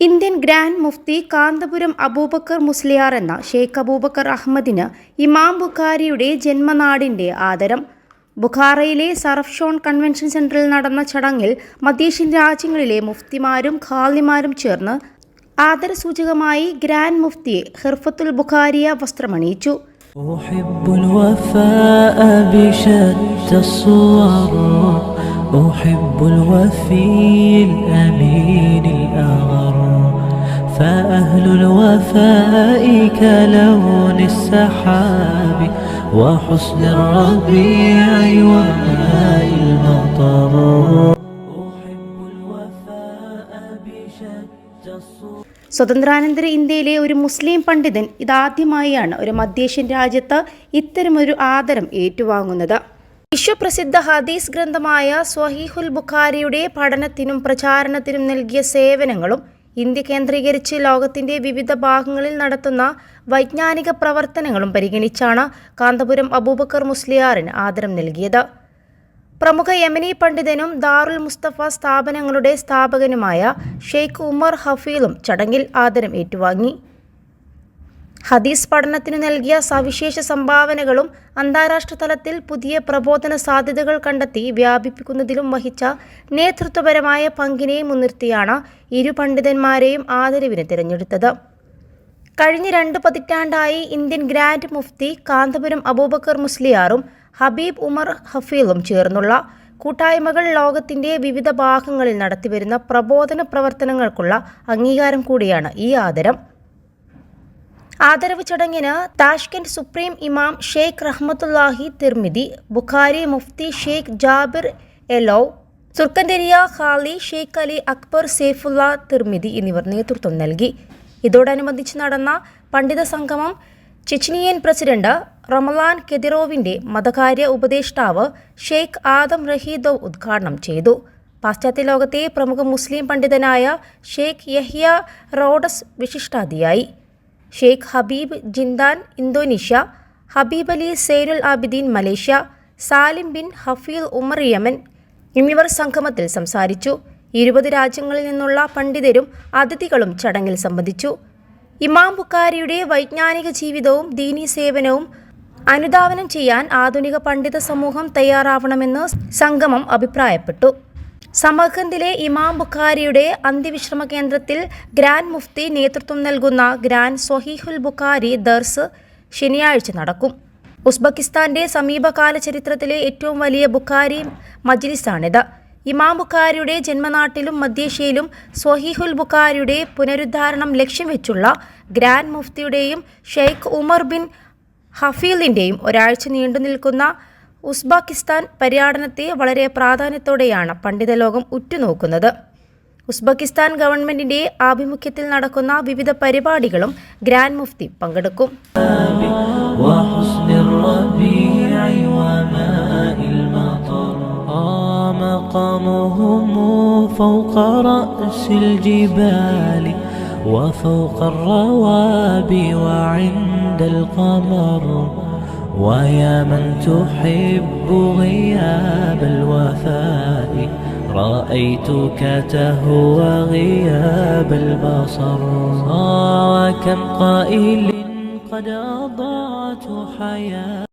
Indian grand മുഫ്തി കാന്തപുരം അബൂബക്കർ മുസ്ലിയാർ എന്ന ഷെയ്ഖ് അബൂബക്കർ അഹമ്മദിന് ഇമാം ബുഖാരിയുടെ ജന്മനാടിൻ്റെ ആദരം ബുഖാറയിലെ സർഫ്ഷോൺ കൺവെൻഷൻ സെന്ററിൽ നടന്ന ചടങ്ങിൽ മധ്യേഷ്യൻ രാജ്യങ്ങളിലെ മുഫ്തിമാരും ഖാലിമാരും ചേർന്ന് ആദരസൂചകമായി ഗ്രാൻഡ് മുഫ്തിയെ ഹിർഫത്തുൽ ബുഖാരിയ വസ്ത്രമണിയിച്ചു أحب الوفاء بشتى الصور أحب الوفي الأمين الأغر فأهل الوفاء كلون السحاب وحسن الربيع وماء المطر أحب الوفاء بشتى الصور സ്വതന്ത്രാനന്തര ഇന്ത്യയിലെ ഒരു മുസ്ലിം പണ്ഡിതൻ ഇതാദ്യമായാണ് ഒരു മധ്യേഷ്യൻ രാജ്യത്ത് ഇത്തരമൊരു ആദരം ഏറ്റുവാങ്ങുന്നത് വിശ്വപ്രസിദ്ധ ഹദീസ് ഗ്രന്ഥമായ സ്വഹീഹുൽ ബുഖാരിയുടെ പഠനത്തിനും പ്രചാരണത്തിനും നൽകിയ സേവനങ്ങളും ഇന്ത്യ കേന്ദ്രീകരിച്ച് ലോകത്തിന്റെ വിവിധ ഭാഗങ്ങളിൽ നടത്തുന്ന വൈജ്ഞാനിക പ്രവർത്തനങ്ങളും പരിഗണിച്ചാണ് കാന്തപുരം അബൂബക്കർ മുസ്ലിയാറിന് ആദരം നൽകിയത്. പ്രമുഖ യമനി പണ്ഡിതനും ദാറുൽ മുസ്തഫ സ്ഥാപനങ്ങളുടെ സ്ഥാപകനുമായ ഷെയ്ഖ് ഉമർ ഹഫീലും ചടങ്ങിൽ ആദരം ഏറ്റുവാങ്ങി. ഹദീസ് പഠനത്തിനു നൽകിയ സവിശേഷ സംഭാവനകളും അന്താരാഷ്ട്ര തലത്തിൽ പുതിയ പ്രബോധന സാധ്യതകൾ കണ്ടെത്തി വ്യാപിപ്പിക്കുന്നതിലും വഹിച്ച നേതൃത്വപരമായ പങ്കിനെ മുൻനിർത്തിയാണ് ഇരു പണ്ഡിതന്മാരെയും ആദരവിന് തിരഞ്ഞെടുത്തത്. കഴിഞ്ഞ രണ്ട് പതിറ്റാണ്ടായി ഇന്ത്യൻ ഗ്രാൻഡ് മുഫ്തി കാന്തപുരം അബൂബക്കർ മുസ്ലിയാറും ഹബീബ് ഉമർ ഹഫീലും ചേർന്നുള്ള കൂട്ടായ്മകൾ ലോകത്തിന്റെ വിവിധ ഭാഗങ്ങളിൽ നടത്തിവരുന്ന പ്രബോധന പ്രവർത്തനങ്ങൾക്കുള്ള അംഗീകാരം കൂടിയാണ് ഈ ആദരം. ആദരവ് ചടങ്ങിന് താഷ്കന്റ് സുപ്രീം ഇമാം ഷെയ്ഖ് റഹ്മത്തുല്ലാഹി തിർമിതി ബുഖാരി മുഫ്തി ഷെയ്ഖ് ജാബിർ എലോ സുർക്കൻഡരിയ ഖാലി ഷെയ്ഖ് അലി അക്ബർ സേഫുല്ല തിർമിതി എന്നിവർ നേതൃത്വം നൽകി. ഇതോടനുബന്ധിച്ച് നടന്ന പണ്ഡിത സംഗമം ചെച്നിയൻ പ്രസിഡന്റ് റമലാൻ കെദിറോവിന്റെ മതകാര്യ ഉപദേഷ്ടാവ് ഷെയ്ഖ് ആദം റഹീദോ ഉദ്ഘാടനം ചെയ്തു. പാശ്ചാത്യ ലോകത്തെ പ്രമുഖ മുസ്ലിം പണ്ഡിതനായ ഷെയ്ഖ് യഹ്യ റോഡസ് വിശിഷ്ടാതിയായി Sheikh Habib Jindan Indonesia Habib Ali Zainul Abidin Malaysia Salim bin Hafeel Umar Yemen എന്നിവർ സംഗമത്തിൽ സംസാരിച്ചു. ഇരുപത് രാജ്യങ്ങളിൽ നിന്നുള്ള പണ്ഡിതരും അതിഥികളും ചടങ്ങിൽ സംബന്ധിച്ചു. ഇമാം ബുക്കാരിയുടെ വൈജ്ഞാനിക ജീവിതവും ദീനീ സേവനവും അനുധാവനം ചെയ്യാൻ ആധുനിക പണ്ഡിത സമൂഹം തയ്യാറാവണമെന്ന് സംഗമം അഭിപ്രായപ്പെട്ടു. സമഖന്ദിലെ ഇമാം ബുഖാരിയുടെ അന്ത്യവിശ്രമ കേന്ദ്രത്തിൽ ഗ്രാൻഡ് മുഫ്തി നേതൃത്വം നൽകുന്ന ഗ്രാൻഡ് സൊഹീഹുൽ ബുഖാരി ദർസ് ശനിയാഴ്ച നടക്കും. ഉസ്ബെക്കിസ്ഥാന്റെ സമീപകാല ചരിത്രത്തിലെ ഏറ്റവും വലിയ ബുഖാരി മജ്ലിസാണിത്. ഇമാം ബുഖാരിയുടെ ജന്മനാട്ടിലും മധ്യേഷ്യയിലും സൊഹീഹുൽ ബുഖാരിയുടെ പുനരുദ്ധാരണം ലക്ഷ്യം വെച്ചുള്ള ഗ്രാൻഡ് മുഫ്തിയുടെയും ഷെയ്ഖ് ഉമർ ബിൻ ഹഫീലിന്റെയും ഒരാഴ്ച നീണ്ടു നിൽക്കുന്ന ഉസ്ബെക്കിസ്ഥാൻ പര്യടനത്തെ വളരെ പ്രാധാന്യത്തോടെയാണ് പണ്ഡിത ലോകം ഉറ്റുനോക്കുന്നത് ഉസ്ബെക്കിസ്ഥാൻ ഗവൺമെന്റിന്റെ ആഭിമുഖ്യത്തിൽ നടക്കുന്ന വിവിധ പരിപാടികളും ഗ്രാൻഡ് മുഫ്തി പങ്കെടുക്കും وحسن الربيع وماء المطر آه مقامهم فوق رأس الجبال وفوق الروابي وعند القمر ويا من تحب غياب الوفاء رأيتك تهوى غياب البصر وكم قائل قد أضعت حياتي